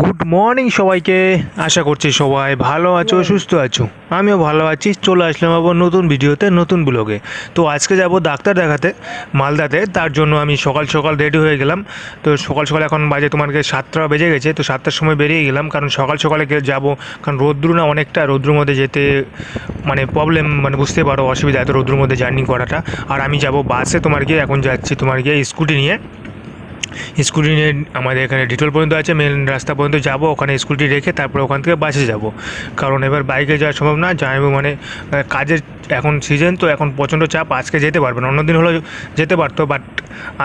Good morning সবাইকে। আশা করছি সবাই ভালো আছো সুস্থ আছো। আমিও ভালো আছি। চলে আসলাম আবার নতুন ভিডিওতে নতুন ব্লগে। তো আজকে যাব ডাক্তার দেখাতে মালদাতে। তার জন্য আমি সকাল সকাল রেডি হয়ে গেলাম। তো সকাল সকাল এখন বাজে তোমাকে সাতটা বেজে গেছে। তো সাতটার সময় বেরিয়ে গেলাম। কারণ সকাল সকালে যাব। কারণ রৌদ্র না অনেকটা রৌদ্রের মধ্যে যেতে মানে প্রবলেম মানে বুঝতে পারো অসুবিধা এত রৌদ্রের মধ্যে জার্নি করাটা। আর আমি যাব বাসে তোমার গিয়ে এখন যাচ্ছি তোমার গিয়ে স্কুটি নিয়ে। স্কুটি নিয়ে আমাদের এখানে ডিটোল পর্যন্ত আছে মেন রাস্তা পর্যন্ত যাব, ওখানে স্কুটি রেখে তারপর ওখান থেকে বাসে যাব। কারণ এবার বাইকে যাওয়া সম্ভব না জানাব মানে কাজের এখন সিজন তো এখন প্রচণ্ড চাপ, আজকে যেতে পারবে না, অন্যদিন হলেও যেতে পারতো বাট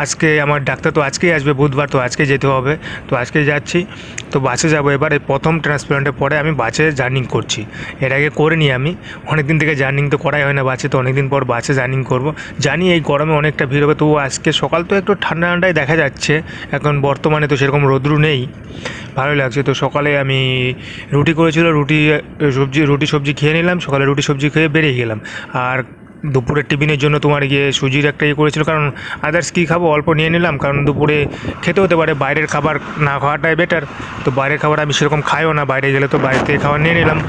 আজকে আমার ডাক্তার তো আজকেই আসবে, বুধবার তো আজকে যেতে হবে। তো আজকে যাচ্ছি। তো বাসে যাব এবার, এই প্রথম ট্রান্সপ্লান্টের পরে আমি বাসে জার্নিং করছি। এর আগে করিনি আমি। অনেক দিন থেকে জার্নিং তো করাই হয় না বাসে, তো অনেক দিন পর বাসে জার্নিং করব। জানি এই গরমে অনেকটা ভিড় হবে তবু আজকে সকাল তো একটু ঠান্ডা ঠান্ডায় দেখা যাচ্ছে। এখন বর্তমানে তো সেরকম রোদ্রু নেই। ভালো লাগছে। তো সকালে আমি রুটি করেছিল, রুটি, সবজি রুটি সবজি খেয়ে নিলাম। সকালে রুটি সবজি খেয়ে বেরিয়ে গেলাম। আর দুপুরের টিফিনের জন্য তোমার গিয়ে সুজির একটা ইয়ে করেছিল, কারণ আদার্স কী খাব? অল্প নিয়ে নিলাম, কারণ দুপুরে খেতে হতে পারে, বাইরের খাবার না খাওয়াটাই বেটার তো বাইরের খাবার আমি সেরকম খাইও না, বাইরে গেলে তো বাইরে থেকে খাবার নিয়ে নিলাম।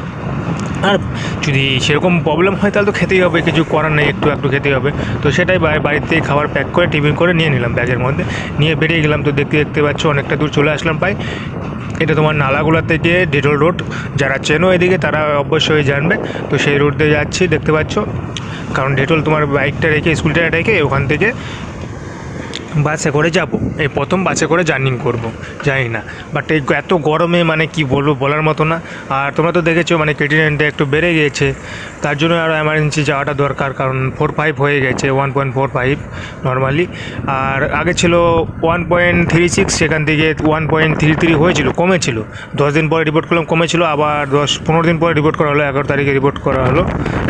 আর যদি সেরকম প্রবলেম হয়, তাহলে তো খেতেই হবে, কিছু করার নেই, একটু একটু খেতেই হবে। তো সেটাই বাড়ি- বাড়িতে খাবার প্যাক করে, টিফিন করে নিয়ে নিলাম ব্যাগের মধ্যে। নিয়ে বেরিয়ে গেলাম, তো দেখতে দেখতে পাচ্ছ অনেকটা দূর চলে আসলাম প্রায়। এটা তোমার নালাগোলা থেকে ডেটল রোড যারা চেনো এদিকে, তারা অবশ্যই জানবে। তো সেই রোড দিয়ে যাচ্ছি, দেখতে পাচ্ছ। কারণ ডেটল তোমার বাইকটা রেখে স্কুলটা রেখে ওখান থেকে বাসে করে যাব। এই প্রথম বাসে করে জার্নিং করব, জানি না। বাট এই এত গরমে মানে কি বলব বলার মতো না। আর তোমরা তো দেখেছ মানে ক্রিটিনেনটা একটু বেড়ে গিয়েছে। তার জন্য আরও এমার্জেন্সি যাওয়াটা দরকার, কারণ ফোর ফাইভ হয়ে গেছে one point four five normally আর আগে ছিল ওয়ান পয়েন্ট থ্রি সিক্স সেখান থেকে ওয়ান পয়েন্ট থ্রি থ্রি হয়েছিল, কমেছিল। দশ দিন পরে রিপোর্ট করলাম, কমেছিল। আবার দশ, পনেরো দিন পরে রিপোর্ট করা হলো, এগারো তারিখে রিপোর্ট করা হলো,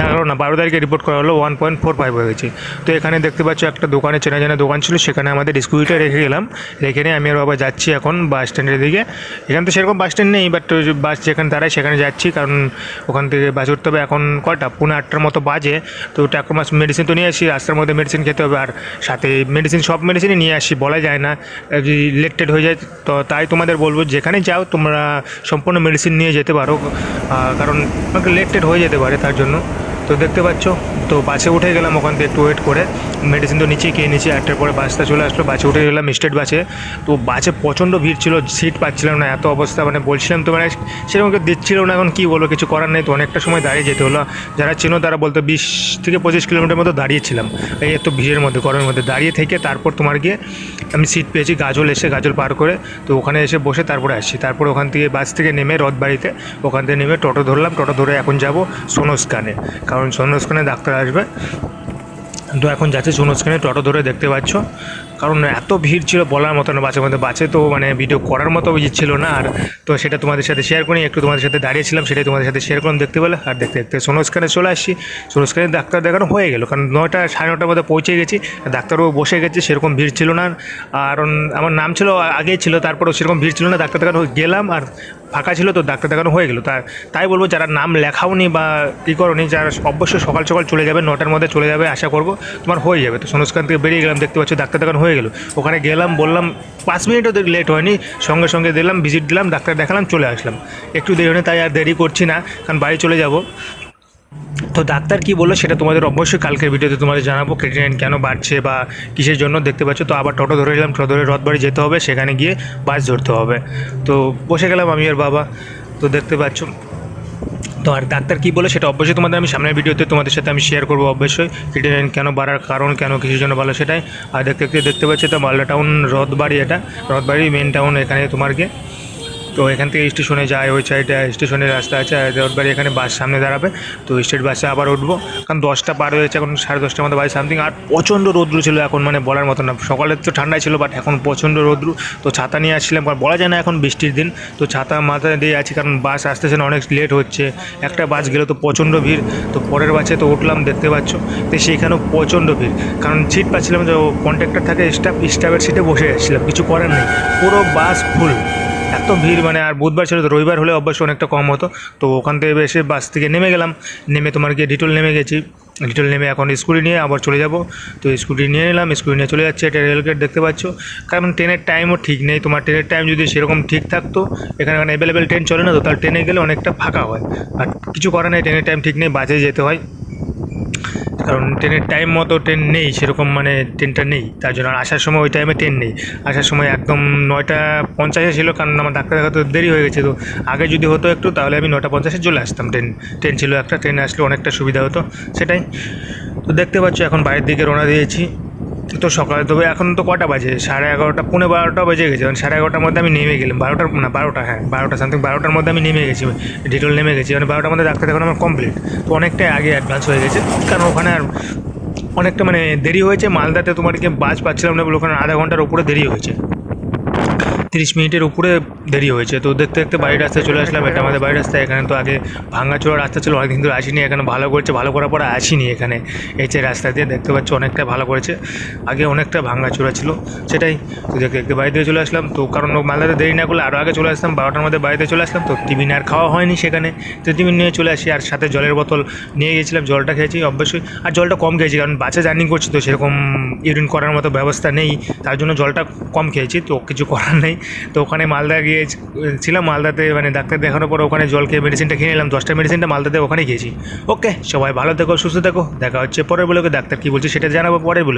এগারো না, বারো তারিখে রিপোর্ট করা হলো ওয়ান পয়েন্ট ফোর ফাইভ হয়ে গেছে। তো এখানে দেখতে পাচ্ছ একটা দোকানে চেনা জানা দোকান ছিল, সেখানে আমাদের স্কুটিটা রেখে গেলাম। রেখে নিয়ে আমি আর বাবা যাচ্ছি এখন বাস স্ট্যান্ডের দিকে। এখানে তো সেরকম বাস স্ট্যান্ড নেই বাট বাস যেখানে দাঁড়ায় সেখানে যাচ্ছি, কারণ ওখান থেকে বাস উঠতে হবে এখন কটা? পৌনে আটটার মতো বাজে। তো টাকা মাস মেডিসিন তো নিয়ে আসি, রাস্তার মধ্যে মেডিসিন খেতে হবে। আর সাথে মেডিসিন সব মেডিসিনই নিয়ে আসি, বলা যায় না। লেটেড হয়ে যায়, তো তাই তোমাদের বলব, যেখানে যাও, তোমরা সম্পূর্ণ মেডিসিন নিয়ে যেতে পারো। কারণ লেটেড হয়ে যেতে পারে তার জন্য। তো দেখতে পাচ্ছ। তো বাসে উঠে গেলাম ওখান থেকে একটু ওয়েট করে। মেডিসিন তো নিচেই খেয়ে নিচে, একটার পরে বাসটা চলে আসলো। বাসে উঠে গেলাম স্টেট বাসে তো বাসে প্রচণ্ড ভিড় ছিল সিট পাচ্ছিলাম না, এত অবস্থা। মানে বলছিলাম তো মানে সেরকম কেউ দিচ্ছিল না, এখন কী বলব, কিছু করার নেই। তো অনেকটা সময় দাঁড়িয়ে যেতে হলো। যারা চেনো তারা বলতো বিশ থেকে পঁচিশ কিলোমিটার মতো দাঁড়িয়েছিলাম। এই এত ভিড়ের মধ্যে, গরমের মধ্যে। দাঁড়িয়ে থেকে তারপর তোমার গিয়ে আমি সিট পেয়েছি, গাজল এসে গাজল পার করে। তো ওখানে এসে বসে তারপরে আসছি। তারপর ওখান থেকে বাস থেকে নেমে রথবাড়িতে ওখান থেকে নেমে টোটো ধরলাম। টোটো ধরে এখন যাব সোনোস্কানে। কারণ সোনোস্কানে ডাক্তার আসবে। তো এখন যাচ্ছে সোনোস্কানে টোটো ধরে দেখতে পাচ্ছ। কারণ এত ভিড় ছিল বলার মতো না বাসের মধ্যে বাসে তো মানে ভিডিও করার মতো ইয়ে ছিল না, আর তো সেটা তোমাদের সাথে শেয়ার করি একটু তোমাদের সাথে দাঁড়িয়েছিলাম সেটাই তোমাদের সাথে শেয়ার করলাম দেখতে পেলে, আর দেখতে দেখতে সোনোস্কানে চলে আসছি সোনোস্কানে ডাক্তার দেখানো হয়ে গেল, কারণ নয়টা সাড়ে নটার মধ্যে পৌঁছে গেছি আর ডাক্তারবাবু বসে গেছে, সেরকম ভিড় ছিল না, আর আমার নাম ছিল আগেই ছিল, তারপরেও সেরকম ভিড় ছিল না, ডাক্তার দেখানো গেলাম, আর ফাঁকা ছিল, তো ডাক্তার দেখানো হয়ে গেল তার তাই বলব যারা নাম লেখাওনি বা কী করোনি, যারা অবশ্যই সকাল সকাল চলে যাবে নটার মধ্যে চলে যাবে, আশা করব তোমার হয়ে যাবে, তো সোনুস্কান থেকে বেরিয়ে গেলাম, দেখতে পাচ্ছ ডাক্তার দেখানো হয়ে গেল। ওখানে গেলাম, বললাম, পাঁচ মিনিটও লেট হয়নি, সঙ্গে সঙ্গে দিলাম ভিজিট দিলাম, ডাক্তার দেখালাম, চলে আসলাম। একটু দেরি হয়নি, তাই আর দেরি করছি না, কারণ বাড়ি চলে যাব। তো ডাক্তার কি বলল সেটা তোমাদের অবশ্যই কালকের ভিডিওতে তোমাদের জানাব ক্রিটিনাইন কেন বাড়ছে বা কিসের জন্য দেখতে পাচ্ছ? তো আবার টোটো ধরে গেলাম টোটো ধরে রথবাড়ি যেতে হবে, সেখানে গিয়ে বাস ধরতে হবে। তো বসে গেলাম আমি আর বাবা। তো দেখতে পাচ্ছ তো আর ডাক্তার কী বলে সেটা অবশ্যই তোমাদের আমি সামনের ভিডিওতে তোমাদের সাথে আমি শেয়ার করব অবশ্যই। ক্রিটিনাইন কেন বাড়ার কারণ কেন কিসের জন্য ভালো সেটাই। আর দেখতে দেখতে দেখতে পাচ্ছি তো মালদা টাউন রথবাড়ি এটা। রথবাড়ি মেন টাউন এখানে তোমার গিয়ে তো এখান থেকে স্টেশনে যায়, ওই সাইডে স্টেশনের রাস্তা আছে রথবাড়ি এখানে বাস সামনে দাঁড়াবে। তো স্টেট বাসে আবার উঠবো। কারণ দশটা পার হয়েছে এখন, সাড়ে দশটার মতো বাজে সামথিং আর প্রচণ্ড রৌদ্র ছিল এখন মানে বলার মতো না। সকালে তো ঠান্ডাই ছিল বাট এখন প্রচণ্ড রৌদ্র। তো ছাতা নিয়ে আসছিলাম, কারণ বলা যায় না এখন বৃষ্টির দিন। তো ছাতা মাথায় দিয়ে আছি, কারণ বাস আসতেছে না অনেক লেট হচ্ছে। একটা বাস গেলে তো প্রচণ্ড ভিড়। তো পরের বাসে তো উঠলাম, দেখতে পাচ্ছ। তো সেইখানেও প্রচণ্ড ভিড়। কারণ সিট পাচ্ছিলাম যে কন্ট্রাক্টর থাকে স্টাফ স্টাফের সিটে বসে যাচ্ছিলাম কিছু করার নেই। পুরো বাস ফুল এত ভিড় মানে আর বুধবার ছিল তো, রবিবার হলে অবশ্যই অনেকটা কম হতো। তো ওখান থেকে এসে বাস থেকে নেমে গেলাম। নেমে তোমার গিয়ে ডিটোল নেমে গেছি। লিটল নেমে এখন স্কুটি নিয়ে আবার চলে যাব। তো স্কুটি নিয়ে নিলাম, স্কুটি নিয়ে চলে যাচ্ছে এটা রেলগেট দেখতে পাচ্ছ। কারণ ট্রেনের টাইমও ঠিক নেই। তোমার ট্রেনের টাইম যদি সেরকম ঠিক থাকতো এখানে এখানে অ্যাভেলেবেল ট্রেন চলে না, তো তাহলে ট্রেনে গেলে অনেকটা ফাঁকা হয়। আর কিছু করার নেই ট্রেনের টাইম ঠিক নেই, বাসে যেতে হয়। কারণ ট্রেনের টাইম মতো ট্রেন নেই, সেরকম মানে ট্রেনটা নেই। তার জন্য আসার সময় ওই টাইমে ট্রেন নেই। আসার সময় একদম নয়টা পঞ্চাশে ছিল, কারণ আমার ডাক্তার দেখাতে দেরি হয়ে গেছে। তো আগে যদি হতো একটু, তাহলে আমি নয়টা পঞ্চাশে চলে আসতাম। ট্রেন ট্রেন ছিল একটা, ট্রেনে আসলে অনেকটা সুবিধা হতো সেটাই। তো দেখতে পাচ্ছ, এখন বাইরের দিকে রওনা দিয়েছি। তো সকালে তবে এখন তো কটা বাজে, সাড়ে এগারোটা, পৌনে বারোটা বেজে গেছে। মানে সাড়ে এগারোটার মধ্যে আমি নেমে গেলাম। বারোটার, না, বারোটা হ্যাঁ বারোটা সামথিং বারোটার মধ্যে আমি নেমে গেছি ডিটেল নেমে গেছি। মানে বারোটার মধ্যে ডাক্তার দেখানো আমার কমপ্লিট তো অনেকটাই আগে অ্যাডভান্স হয়ে গেছে। কারণ ওখানে আর অনেকটা মানে দেরি হয়েছে। মালদাতে তোমার কি বাস পাচ্ছিলাম না বলে ওখানে আধা ঘণ্টার উপরে দেরি হয়েছে। তিরিশ মিনিটের উপরে দেরি হয়েছে। তো দেখতে দেখতে বাড়ির রাস্তায় চলে আসলাম। এটা আমাদের বাড়ির রাস্তায় এখানে তো আগে ভাঙাচোরা রাস্তা ছিল, অনেকদিন ধরে আসিনি। এখানে ভালো করেছে, ভালো করার পরে আসিনি এখানে। এই যে রাস্তা দিয়ে দেখতে পাচ্ছি অনেকটা ভালো করেছে। আগে অনেকটা ভাঙাচোরা ছিল, সেটাই তো দেখতে দেখতে বাড়িতে চলে আসলাম। তো কারণ মালদাতে দেরি না করলে আরও আগে চলে আসতাম, বারোটার মধ্যে বাড়িতে চলে আসলাম। তো টিফিন আর খাওয়া হয়নি সেখানে। তো টিফিন নিয়ে চলে আসি আর সাথে জলের বোতল নিয়ে গেছিলাম। জলটা খেয়েছি, অবশ্যই। আর জলটা কম খেয়েছি, কারণ বাসে জার্নি করছি তো সেরকম ইউরিন করার মতো ব্যবস্থা নেই। তার জন্য জলটা কম খেয়েছি, তো কিছু করার নেই। তো ওখানে মালদা গিয়েছিলাম মালদাতে মানে ডাক্তার দেখানোর পর ওখানে জল খেয়ে মেডিসিনটা খেয়ে নিলাম, দশটা মেডিসিনটা মালদাতে ওখানে খেয়েছি। ওকে সবাই ভালো থেকো, সুস্থ থেকো, দেখা হচ্ছে পরের বলে ডাক্তার কী বলছে সেটা জানাব পরের